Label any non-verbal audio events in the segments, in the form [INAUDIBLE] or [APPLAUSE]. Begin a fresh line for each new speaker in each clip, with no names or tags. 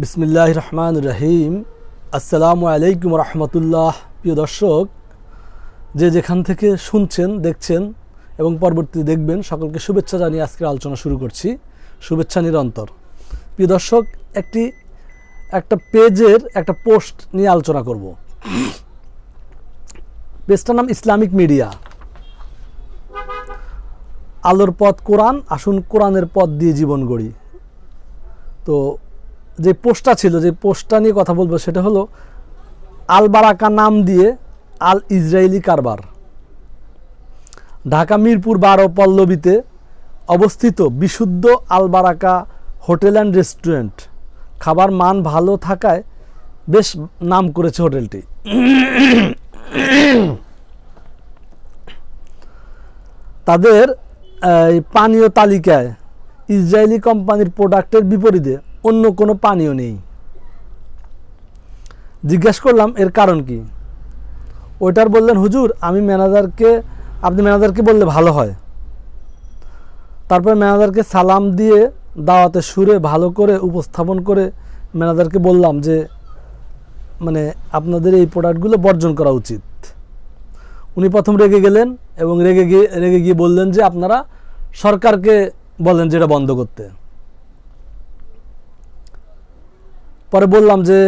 বিসমিল্লাহ রহমান রহিম আসসালামু আলাইকুম রহমতুল্লাহ। প্রিয় দর্শক, যে যেখান থেকে শুনছেন, দেখছেন এবং পরবর্তীতে দেখবেন, সকলকে শুভেচ্ছা জানিয়ে আজকের আলোচনা শুরু করছি। শুভেচ্ছা নিরন্তর। প্রিয় দর্শক, একটি, একটা পেজের একটা পোস্ট নিয়ে আলোচনা করব। পেজটার নাম ইসলামিক মিডিয়া। আলোর পথ কোরআন, আসুন কোরআনের পথ দিয়ে জীবন গড়ি। তো যে পোস্টটা ছিল, যে পোস্টটা নিয়ে কথা বলব সেটা হলো আল বারাকা নাম দিয়ে আল ইসরায়েলি কারবার। ঢাকা, মিরপুর, বারো পল্লবীতে অবস্থিত বিশুদ্ধ Al Baraka hotel and restaurant. খাবার মান ভালো থাকায় বেশ নাম করেছে হোটেলটি। তাদের পানীয় তালিকায় ইসরায়েলি কোম্পানির প্রোডাক্টের বিপরীতে অন্য কোনো পানীয় নেই। জিজ্ঞেস করলাম, এর কারণ কি? ওইটার বললেন, হুজুর, আমি ম্যানেজারকে, আপনি ম্যানেজারকে বললে ভালো হয়। তারপর ম্যানেজারকে সালাম দিয়ে দাওয়াতে সুরে ভালো করে উপস্থাপন করে ম্যানেজারকে বললাম যে মানে আপনাদের এই প্রোডাক্টগুলো বর্জন করা উচিত। উনি প্রথম রেগে গেলেন এবং রেগে গিয়ে রেগে গিয়ে বললেন যে, আপনারা সরকারকে বলেন যেটা বন্ধ করতে। পরে বললাম যে,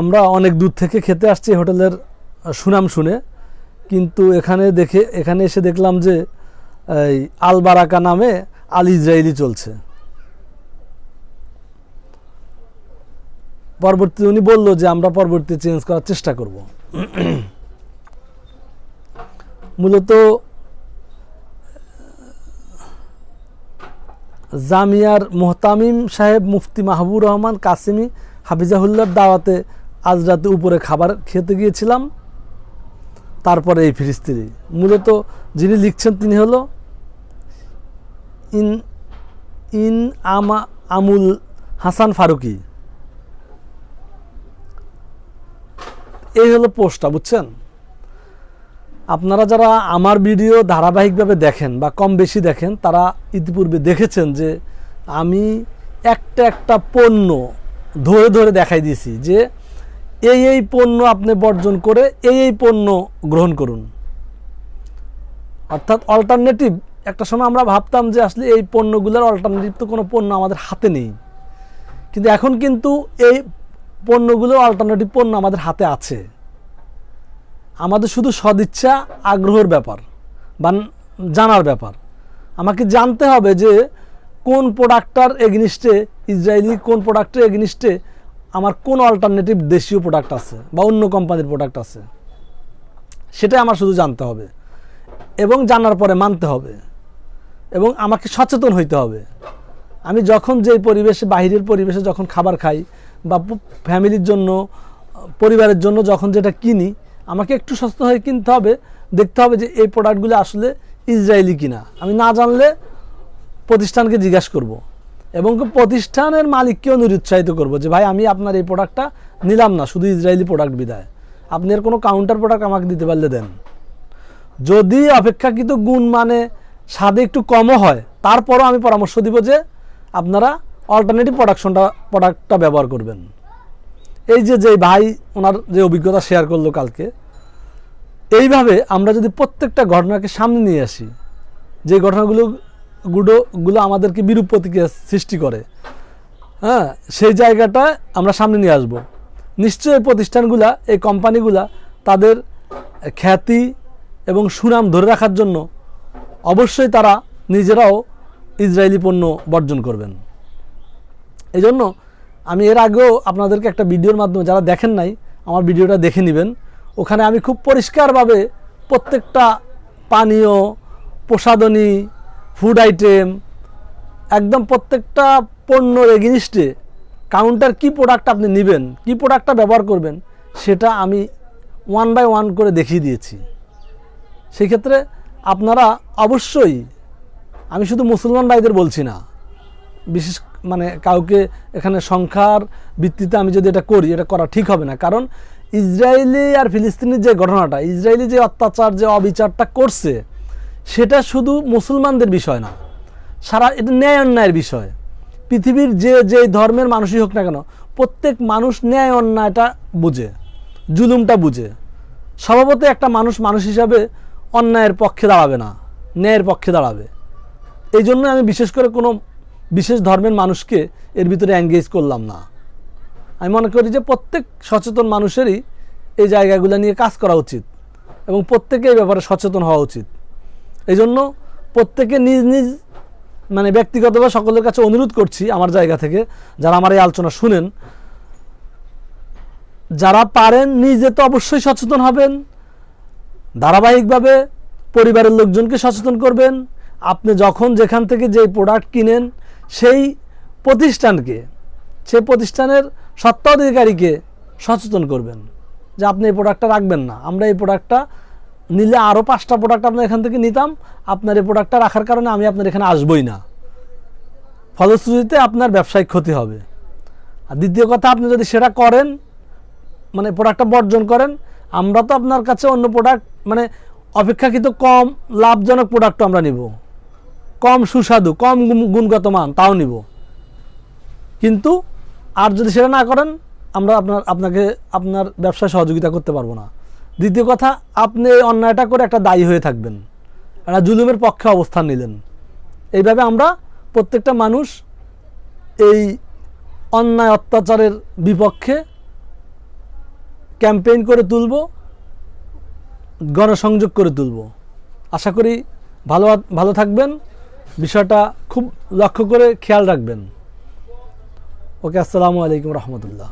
আমরা অনেক দূর থেকে খেতে আসছি হোটেলের সুনাম শুনে, কিন্তু এখানে দেখে, এখানে এসে দেখলাম যে, এই আল বারাকা নামে আল ইসরায়েলি চলছে। পরবর্তী উনি বলল যে, আমরা পরবর্তী চেঞ্জ করার চেষ্টা করব। [CLEARS THROAT] মূলত জামিয়ার মোহতামিম সাহেব মুফতি মাহবুব রহমান কাসিমি হাফিজাহুল্লার দাওয়াতে আজ রাতে উপরে খাবার খেতে গিয়েছিলাম। তারপরে এই ফিরিস্তিরি মূলত যিনি লিখছেন তিনি হলো ইন ইন আমা আমুল হাসান ফারুকি। এই হলো পোস্টটা, বুঝছেন? আপনারা যারা আমার ভিডিও ধারাবাহিকভাবে দেখেন বা কম বেশি দেখেন, তারা ইতিপূর্বে দেখেছেন যে আমি একটা একটা পণ্য ধরে ধরে দেখাই দিয়েছি যে এই এই পণ্য আপনি বর্জন করে এই এই পণ্য গ্রহণ করুন। অর্থাৎ অল্টারনেটিভ একটা সময় আমরা ভাবতাম যে আসলে এই পণ্যগুলোর অল্টারনেটিভ তো কোনো পণ্য আমাদের হাতে নেই। কিন্তু এখন কিন্তু এই পণ্যগুলোর অল্টারনেটিভ পণ্য আমাদের হাতে আছে। আমাদের শুধু সদিচ্ছা, আগ্রহের ব্যাপার বা জানার ব্যাপার। আমাকে জানতে হবে যে কোন প্রোডাক্টটার এগনিস্টে, ইসরায়েলি কোন প্রোডাক্টের এগনিস্টে আমার কোন অল্টারনেটিভ দেশীয় প্রোডাক্ট আছে বা অন্য কোম্পানির প্রোডাক্ট আছে। সেটাই আমার শুধু জানতে হবে এবং জানার পরে মানতে হবে এবং আমাকে সচেতন হইতে হবে। আমি যখন যেই পরিবেশে, বাহিরের পরিবেশে যখন খাবার খাই বা ফ্যামিলির জন্য, পরিবারের জন্য যখন যেটা কিনি আমাকে একটু সস্তা হয়ে কিনতে হবে, দেখতে হবে যে এই প্রোডাক্টগুলো আসলে ইসরায়েলি কিনা। আমি না জানলে প্রতিষ্ঠানকে জিজ্ঞাসা করব এবং প্রতিষ্ঠানের মালিককেও নিরুৎসাহিত করব যে, ভাই, আমি আপনার এই প্রোডাক্টটা নিলাম না, শুধু ইসরায়েলি প্রোডাক্ট বিদায়। আপনি এর কোনো কাউন্টার প্রোডাক্ট আমাকে দিতে পারলে দেন। যদি অপেক্ষাকৃত গুণ মানে স্বাদে একটু কমও হয়, তারপরও আমি পরামর্শ দিব যে, আপনারা অল্টারনেটিভ প্রোডাকশনটা প্রোডাক্টটা ব্যবহার করবেন। এই যে যে ভাই ওনার যে অভিজ্ঞতা শেয়ার করল কালকে, এইভাবে আমরা যদি প্রত্যেকটা ঘটনাকে সামনে নিয়ে আসি, যে ঘটনাগুলো, গুলো আমাদেরকে বিরূপ প্রতিক্রিয়া সৃষ্টি করে হ্যাঁ সেই জায়গাটা আমরা সামনে নিয়ে আসব। নিশ্চয়ই প্রতিষ্ঠানগুলা, এই কোম্পানিগুলা তাদের খ্যাতি এবং সুনাম ধরে রাখার জন্য অবশ্যই তারা নিজেরাও ইসরায়েলি পণ্য বর্জন করবেন। এই জন্য আমি এর আগেও আপনাদেরকে একটা ভিডিওর মাধ্যমে, যারা দেখেন নাই, আমার ভিডিওটা দেখে নেবেন। ওখানে আমি খুব পরিষ্কারভাবে প্রত্যেকটা পানীয়, প্রসাধনী ফুড আইটেম একদম প্রত্যেকটা পণ্যর এগেনিস্টে কাউন্টার কি প্রোডাক্ট আপনি নেবেন, কি প্রোডাক্টটা ব্যবহার করবেন, সেটা আমি ওয়ান বাই ওয়ান করে দেখিয়ে দিয়েছি। সেক্ষেত্রে আপনারা অবশ্যই, আমি শুধু মুসলমান ভাইদের বলছি না বিশেষ মানে কাউকে এখানে সংখ্যার ভিত্তিতে আমি যদি এটা করি, এটা করা ঠিক হবে না। কারণ ইসরায়েলি আর ফিলিস্তিনের যে ঘটনাটা, ইসরায়েলি যে অত্যাচার, যে অবিচারটা করছে, সেটা শুধু মুসলমানদের বিষয় না, সারা এটা ন্যায় অন্যায়ের বিষয়। পৃথিবীর যে যে ধর্মের মানুষই হোক না কেন, প্রত্যেক মানুষ ন্যায় অন্যায়টা বুঝে, জুলুমটা বুঝে। স্বভাবতই একটা মানুষ মানুষ হিসাবে অন্যায়ের পক্ষে দাঁড়াবে না, ন্যায়ের পক্ষে দাঁড়াবে। এই জন্য আমি বিশেষ করে কোনো বিশেষ ধর্মের মানুষকে এর ভিতরে এঙ্গেজ করলাম না। আমি মনে করি যে প্রত্যেক সচেতন মানুষেরই এই জায়গাগুলো নিয়ে কাজ করা উচিত এবং প্রত্যেকে এই ব্যাপারে সচেতন হওয়া উচিত। এই জন্য প্রত্যেকে নিজ নিজ মানে ব্যক্তিগতভাবে সকলের কাছে অনুরোধ করছি আমার জায়গা থেকে, যারা আমার এই আলোচনা শুনেন, যারা পারেন নিজে তো অবশ্যই সচেতন হবেন, ধারাবাহিকভাবে পরিবারের লোকজনকে সচেতন করবেন। আপনি যখন যেখান থেকে যে প্রোডাক্ট কিনেন সেই প্রতিষ্ঠানকে সেই প্রতিষ্ঠানের সত্ত্বাধিকারীকে সচেতন করবেন যে আপনি এই প্রোডাক্টটা রাখবেন না। আমরা এই প্রোডাক্টটা নিলে আরও পাঁচটা প্রোডাক্ট আপনার এখান থেকে নিতাম, আপনার এই প্রোডাক্টটা রাখার কারণে আমি আপনার এখানে আসবই না। ফলশ্রুতিতে আপনার ব্যবসায়িক ক্ষতি হবে। আর দ্বিতীয় কথা, আপনি যদি সেটা করেন মানে প্রোডাক্টটা বর্জন করেন, আমরা তো আপনার কাছে অন্য প্রোডাক্ট মানে অপেক্ষাকৃত কম, লাভজনক প্রোডাক্টও আমরা নিব। কম সুস্বাদু, কম গুণগত মান, তাও নিব। কিন্তু আর যদি সেটা না করেন, আমরা আপনার, আপনাকে, আপনার ব্যবসায় সহযোগিতা করতে পারব না। দ্বিতীয় কথা, আপনি এই অন্যায়টা করে একটা দায়ী হয়ে থাকবেন। একটা জুলুমের পক্ষে অবস্থান নিলেন। এইভাবে আমরা প্রত্যেকটা মানুষ এই অন্যায় অত্যাচারের বিপক্ষে ক্যাম্পেইন করে তুলব, গণসংযোগ করে তুলব। আশা করি ভালো ভালো থাকবেন। বিষয়টা খুব লক্ষ্য করে খেয়াল রাখবেন। ওকে আসসালামু আলাইকুম রহমতুল্লাহ।